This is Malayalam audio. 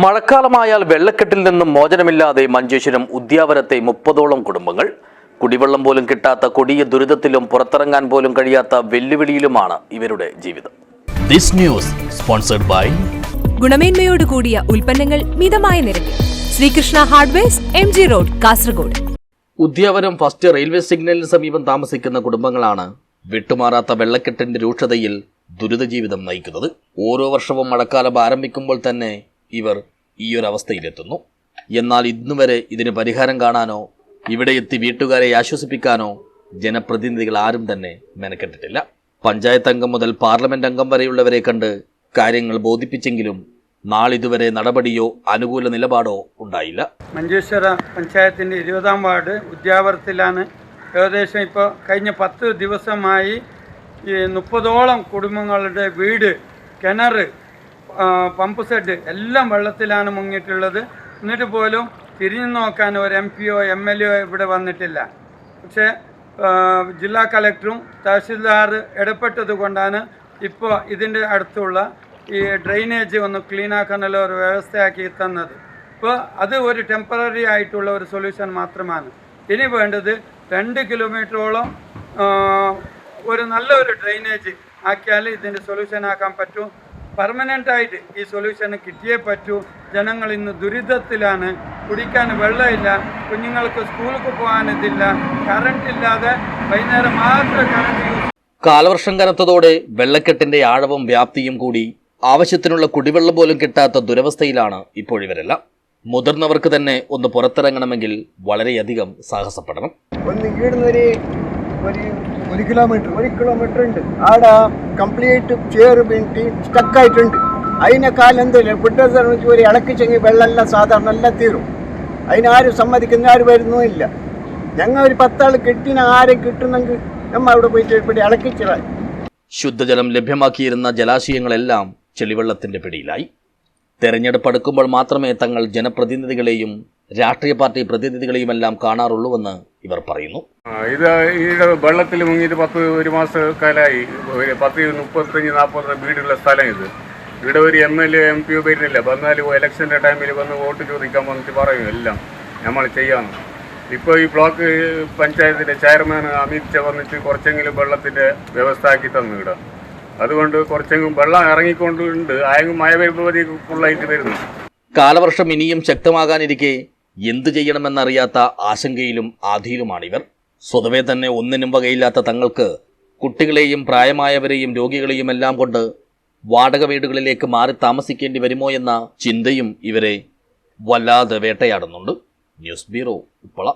മഴക്കാലമായാൽ വെള്ളക്കെട്ടിൽ നിന്നും മോചനമില്ലാതെ മഞ്ചേശ്വരം ഉദ്യാവരത്തെ മുപ്പതോളം കുടുംബങ്ങൾ. കുടിവെള്ളം പോലും കിട്ടാത്ത കൊടിയ ദുരിതത്തിലും പുറത്തിറങ്ങാൻ പോലും കഴിയാത്ത വെല്ലുവിളിയിലുമാണ് ഇവരുടെ ജീവിതം. ദിസ് ന്യൂസ് സ്പോൺസർഡ് ബൈ ഗുണമേന്മയോട് കൂടിയ ഉൽപ്പന്നങ്ങൾ മിതമായ നിരക്കിൽ. Sreekrishna hardwares M G road Kasaragod. Udyavaram first railway സിഗ്നലിന് സമീപം താമസിക്കുന്ന കുടുംബങ്ങളാണ് വിട്ടുമാറാത്ത വെള്ളക്കെട്ടിന്റെ രൂക്ഷതയിൽ ദുരിത ജീവിതം നയിക്കുന്നത്. ഓരോ വർഷവും മഴക്കാലം ആരംഭിക്കുമ്പോൾ തന്നെ ഇവർ ഈ ഒരു അവസ്ഥയിലെത്തുന്നു എന്നാൽ ഇന്നുവരെ ഇതിന് പരിഹാരം കാണാനോ ഇവിടെ എത്തി വീട്ടുകാരെ ആശ്വസിപ്പിക്കാനോ ജനപ്രതിനിധികൾ ആരും തന്നെ മെനക്കെട്ടിട്ടില്ല. പഞ്ചായത്ത് അംഗം മുതൽ പാർലമെന്റ് അംഗം വരെയുള്ളവരെ കണ്ട് കാര്യങ്ങൾ ബോധിപ്പിച്ചെങ്കിലും നാളിതുവരെ നടപടിയോ അനുകൂല നിലപാടോ ഉണ്ടായില്ല. മഞ്ചേശ്വര പഞ്ചായത്തിന്റെ ഇരുപതാം വാർഡ് ഉദ്യാവരത്തിലാണ് ഏകദേശം ഇപ്പോൾ കഴിഞ്ഞ പത്ത് ദിവസമായി ഈ മുപ്പതോളം കുടുംബങ്ങളുടെ വീട് കിണർ പമ്പ് സെറ്റ് എല്ലാം വെള്ളത്തിലാണ് മുങ്ങിയിട്ടുള്ളത്. എന്നിട്ട് പോലും തിരിഞ്ഞു നോക്കാൻ ഒരു എം പിയോ എം എൽ എ ഇവിടെ വന്നിട്ടില്ല. പക്ഷേ ജില്ലാ കളക്ടറും തഹസിൽദാർ ഇടപെട്ടതുകൊണ്ടാണ് ഇപ്പോൾ ഇതിന്റെ അടുത്തുള്ള ഈ ഡ്രെയിനേജ് ഒന്ന് ക്ലീൻ ആക്കാനുള്ള ഒരു വ്യവസ്ഥയാക്കി തന്നത്. ഇപ്പോൾ അത് ഒരു ടെമ്പററി ആയിട്ടുള്ള ഒരു സൊല്യൂഷൻ മാത്രമാണ്. ഇനി വേണ്ടത് രണ്ട് കിലോമീറ്ററോളം ഒരു നല്ലൊരു ഡ്രെയിനേജ് ആക്കിയാൽ ഇതിന്റെ സൊല്യൂഷൻ ആക്കാൻ പറ്റും. പെർമനന്റ് ആയിട്ട് ഈ സൊല്യൂഷൻ കിട്ടിയേ പറ്റൂ. ജനങ്ങൾ ഇന്ന് ദുരിതത്തിലാണ്. കുടിക്കാൻ വെള്ളമില്ല. കുഞ്ഞുങ്ങൾക്ക് സ്കൂളിൽ പോകാനില്ല ഇതില്ല. കറണ്ട് ഇല്ലാതെ വൈകുന്നേരം മാത്രം കറണ്ട് യൂസ് കാലവർഷം കനത്തതോടെ വെള്ളക്കെട്ടിന്റെ ആഴവും വ്യാപ്തിയും കൂടി ആവശ്യത്തിനുള്ള കുടിവെള്ളം പോലും കിട്ടാത്ത ദുരവസ്ഥയിലാണ് ഇപ്പോഴിവരെല്ലാം മുതിർന്നവർക്ക് തന്നെ ഒന്ന് പുറത്തിറങ്ങണമെങ്കിൽ വളരെയധികം സാഹസപ്പെടണം. ഒന്ന് ഒരു ഒരു കിലോമീറ്റർ ഒരു കിലോമീറ്റർ ഉണ്ട്. ആടെ കംപ്ലീറ്റ് ചേറ് വീണിട്ട് സ്റ്റക്കായിട്ടുണ്ട് അതിനെ കാലം എന്തില്ല വെച്ച് ഒരു ഇളക്കിച്ചെങ്കിൽ വെള്ളമെല്ലാം സാധാരണ എല്ലാം തീരും. അതിനാരും സമ്മതിക്കുന്ന ആരും വരുന്നുമില്ല ഞങ്ങൾ ഒരു പത്താൾ കിട്ടിന ആരെ കിട്ടുന്നെങ്കിൽ നമ്മൾ അവിടെ പോയിട്ട് ഇവിടെ ഇളക്കിച്ചിടാൻ ശുദ്ധജലം ലഭ്യമാക്കിയിരുന്ന ജലാശയങ്ങളെല്ലാം ചെളിവെള്ളത്തിന്റെ പിടിയിലായി. തെരഞ്ഞെടുപ്പ് അടുക്കുമ്പോൾ മാത്രമേ തങ്ങൾ ജനപ്രതിനിധികളെയും രാഷ്ട്രീയ പാർട്ടി പ്രതിനിധികളെയുമെല്ലാം കാണാറുള്ളൂവെന്ന് ഇവർ പറയുന്നു. ഇത് ഈ വെള്ളത്തിൽ മുങ്ങിയിട്ട് പത്ത് ഒരു മാസക്കാലായി പത്ത് മുപ്പത്തഞ്ച് നാൽപ്പത് വീടുള്ള സ്ഥലം ഇത്. ഇവിടെ ഒരു M L A M P വരുന്നില്ല. വന്നാൽ ഇലക്ഷന്റെ ടൈമിൽ വന്ന് വോട്ട് ചോദിക്കാൻ വന്നിട്ട് പറയും എല്ലാം. നമ്മൾ ചെയ്യാമെന്ന് ഇപ്പോൾ ഈ ബ്ലോക്ക് പഞ്ചായത്തിന്റെ ചെയർമാൻ അമിത് ഷാ വന്നിട്ട് കുറച്ചെങ്കിലും വെള്ളത്തിന്റെ വ്യവസ്ഥ ആക്കി തന്നു ഇവിടെ. അതുകൊണ്ട് കുറച്ചെങ്കിലും വെള്ളം ഇറങ്ങിക്കൊണ്ടുണ്ട് ആയെങ്കിലും മഴ വരുമ്പോൾ ഫുള്ളായിട്ട് വരുന്നു. കാലവർഷം ഇനിയും ശക്തമാകാനിരിക്കെ എന്തു ചെയ്യണമെന്നറിയാത്ത ആശങ്കയിലും ആധിയിലുമാണിവർ. സ്വതവേ തന്നെ ഒന്നിനും വകയില്ലാത്ത തങ്ങൾക്ക് കുട്ടികളെയും പ്രായമായവരെയും രോഗികളെയും എല്ലാം കൊണ്ട് വാടക വീടുകളിലേക്ക് മാറി താമസിക്കേണ്ടി വരുമോ എന്ന ചിന്തയും ഇവരെ വല്ലാതെ വേട്ടയാടുന്നുണ്ട്. News bureau Uppala.